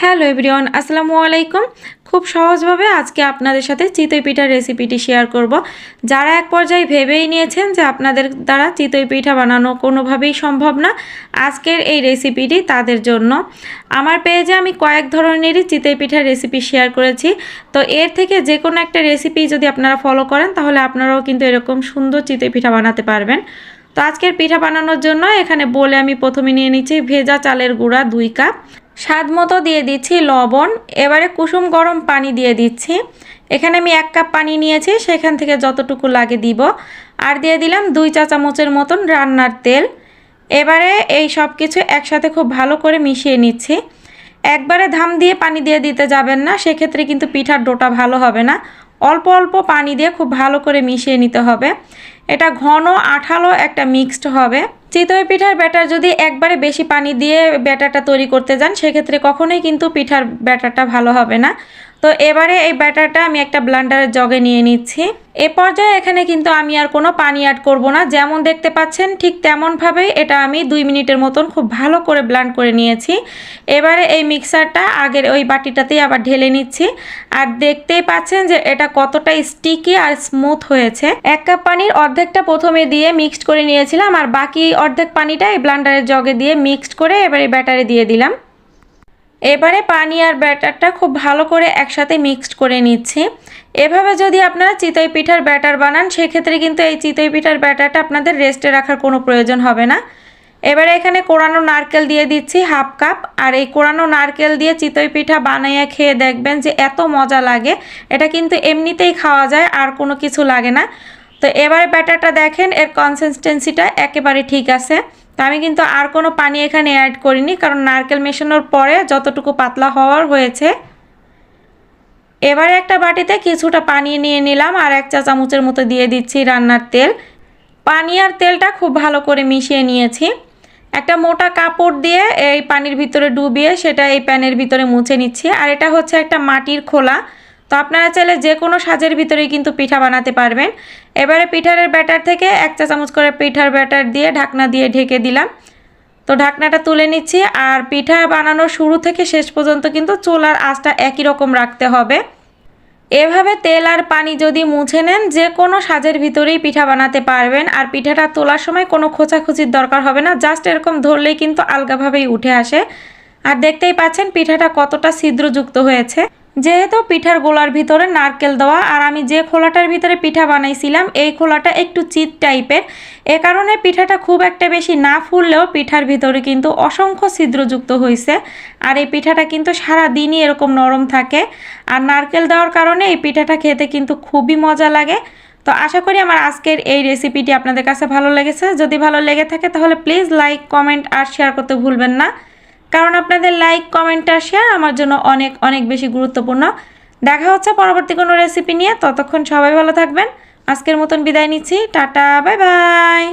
Hello everyone, আসসালামু আলাইকুম। খুব সহজভাবে আজকে আপনাদের সাথে চিতই পিঠার রেসিপিটি শেয়ার করব। যারা এক পর্যায়ে ভেবেই নিয়েছেন যে আপনাদের দ্বারা চিতই পিঠা বানানো কোনোভাবেই সম্ভব না, আজকের এই রেসিপিটি তাদের জন্য। আমার পেজে আমি কয়েক ধরনেরই চিতই পিঠার রেসিপি শেয়ার করেছি। তো এর থেকে যে কোনো একটা রেসিপি যদি আপনারা ফলো করেন, তাহলে আপনারাও কিন্তু এরকম সুন্দর চিতই পিঠা বানাতে পারবেন। তো আজকের পিঠা বানানোর জন্য এখানে বলে আমি প্রথমে নিয়ে নিচ্ছি ভেজা চালের গুঁড়া দুই কাপ। স্বাদ মতো দিয়ে দিচ্ছি লবণ। এবারে কুসুম গরম পানি দিয়ে দিচ্ছি। এখানে আমি এক কাপ পানি নিয়েছি, সেখান থেকে যতটুকু লাগে দিব। আর দিয়ে দিলাম দুই চা চামচের মতন রান্নার তেল। এবারে এই সব কিছু একসাথে খুব ভালো করে মিশিয়ে নিচ্ছি। একবারে ধাম দিয়ে পানি দিয়ে দিতে যাবেন না, সেক্ষেত্রে কিন্তু পিঠার ডোটা ভালো হবে না। অল্প অল্প পানি দিয়ে খুব ভালো করে মিশিয়ে নিতে হবে। এটা ঘন, আঠালো একটা মিক্সড হবে। চিতই পিঠার ব্যাটার যদি একবারে বেশি পানি দিয়ে ব্যাটারটা তৈরি করতে যান, সেক্ষেত্রে কখনোই কিন্তু পিঠার ব্যাটারটা ভালো হবে না। তো এবারে এই ব্যাটারটা আমি একটা ব্লান্ডারের জগে নিয়ে নিচ্ছি। এ পর্যায়ে এখানে কিন্তু আমি আর কোনো পানি অ্যাড করব না। যেমন দেখতে পাচ্ছেন, ঠিক তেমনভাবেই এটা আমি দুই মিনিটের মতন খুব ভালো করে ব্লান্ড করে নিয়েছি। এবারে এই মিক্সারটা আগের ওই বাটিটাতেই আবার ঢেলে নিচ্ছি। আর দেখতেই পাচ্ছেন যে এটা কতটা স্টিকি আর স্মুথ হয়েছে। এক কাপ পানির অর্ধেকটা প্রথমে দিয়ে মিক্সড করে নিয়েছিলাম, আর বাকি অর্ধেক পানিটা এই ব্লান্ডারের জগে দিয়ে মিক্সড করে এবারে ব্যাটারে দিয়ে দিলাম। এবারে পানি আর ব্যাটারটা খুব ভালো করে একসাথে মিক্সড করে নিচ্ছি। এভাবে যদি আপনারা চিতই পিঠার ব্যাটার বানান, সেক্ষেত্রে কিন্তু এই চিতই পিঠার ব্যাটারটা আপনাদের রেস্টে রাখার কোনো প্রয়োজন হবে না। এবারে এখানে কোরানো নারকেল দিয়ে দিচ্ছি হাফ কাপ। আর এই কোরানো নারকেল দিয়ে চিতই পিঠা বানাইয়া খেয়ে দেখবেন যে এত মজা লাগে। এটা কিন্তু এমনিতেই খাওয়া যায়, আর কোনো কিছু লাগে না। তো এবারে ব্যাটারটা দেখেন, এর কনসিস্টেন্সিটা একেবারে ঠিক আছে। তো আমি কিন্তু আর কোনো পানি এখানে অ্যাড করিনি, কারণ নারকেল মেশানোর পরে যতটুকু পাতলা হওয়ার হয়েছে, এবারে একটা বাটিতে কিছুটা পানি নিয়ে নিলাম আর এক চা চামচের মতো দিয়ে দিচ্ছি রান্নার তেল। পানি আর তেলটা খুব ভালো করে মিশিয়ে নিয়েছি। একটা মোটা কাপড় দিয়ে এই পানির ভিতরে ডুবিয়ে সেটা এই প্যানের ভিতরে মুছে নিচ্ছি। আর এটা হচ্ছে একটা মাটির খোলা। তো আপনারা চাইলে যে কোনো সাজের ভিতরেই কিন্তু পিঠা বানাতে পারবেন। এবারে পিঠারের ব্যাটার থেকে এক চা চামচ করে পিঠার ব্যাটার দিয়ে ঢাকনা দিয়ে ঢেকে দিলাম। তো ঢাকনাটা তুলে নিচ্ছি আর পিঠা বানানোর শুরু থেকে শেষ পর্যন্ত কিন্তু চুলার আঁচটা একই রকম রাখতে হবে। এভাবে তেল আর পানি যদি মুছে নেন, যে কোনো সাজের ভিতরেই পিঠা বানাতে পারবেন আর পিঠাটা তোলার সময় কোনো খোঁচাখুচির দরকার হবে না, জাস্ট এরকম ধরলেই কিন্তু আলগাভাবেই উঠে আসে। আর দেখতেই পাচ্ছেন পিঠাটা কতটা ছিদ্রযুক্ত হয়েছে। যেহেতু পিঠার গোলার ভিতরে নারকেল দেওয়া, আর আমি যে খোলাটার ভিতরে পিঠা বানাইছিলাম, এই খোলাটা একটু চিত টাইপের। এ কারণে পিঠাটা খুব একটা বেশি না ফুললেও পিঠার ভিতরে কিন্তু অসংখ্য ছিদ্রযুক্ত হয়েছে আর এই পিঠাটা কিন্তু সারা দিনই এরকম নরম থাকে। আর নারকেল দেওয়ার কারণে এই পিঠাটা খেতে কিন্তু খুবই মজা লাগে। তো আশা করি আমার আজকের এই রেসিপিটি আপনাদের কাছে ভালো লেগেছে। যদি ভালো লেগে থাকে তাহলে প্লিজ লাইক, কমেন্ট আর শেয়ার করতে ভুলবেন না। কারণ আপনাদের লাইক কমেন্ট আর শেয়ার আমার জন্য অনেক অনেক বেশি গুরুত্বপূর্ণ। দেখা হচ্ছে পরবর্তী কোনো রেসিপি নিয়ে। ততক্ষণ সবাই ভালো থাকবেন। আজকের মতন বিদায় নিচ্ছি। Tata bye bye